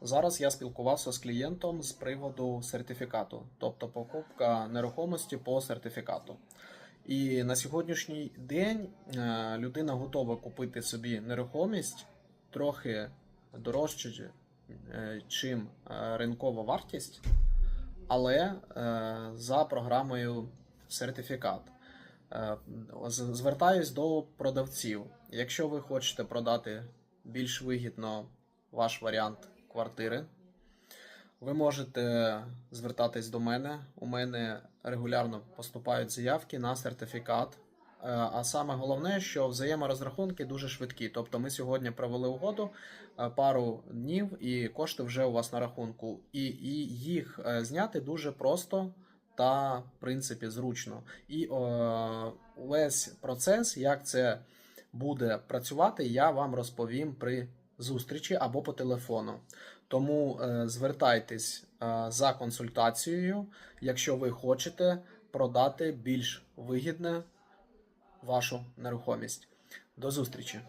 Зараз я спілкувався з клієнтом з приводу сертифікату, тобто покупка нерухомості по сертифікату. І на сьогоднішній день е, людина готова купити собі нерухомість трохи дорожче, е, чим е, ринкова вартість, але за програмою сертифікат. Звертаюсь до продавців. Якщо ви хочете продати більш вигідно ваш варіант квартири, ви можете звертатись до мене. У мене регулярно поступають заявки на сертифікат. Е, А саме головне, що взаєморозрахунки дуже швидкі. Тобто ми сьогодні провели угоду е, пару днів, і кошти вже у вас на рахунку. І, і їх е, зняти дуже просто та, в принципі, зручно. І е, весь процес, як це буде працювати, я вам розповім при зустрічі або по телефону. Тому е, звертайтесь е, за консультацією, якщо ви хочете продати більш вигідне вашу нерухомість. До зустрічі!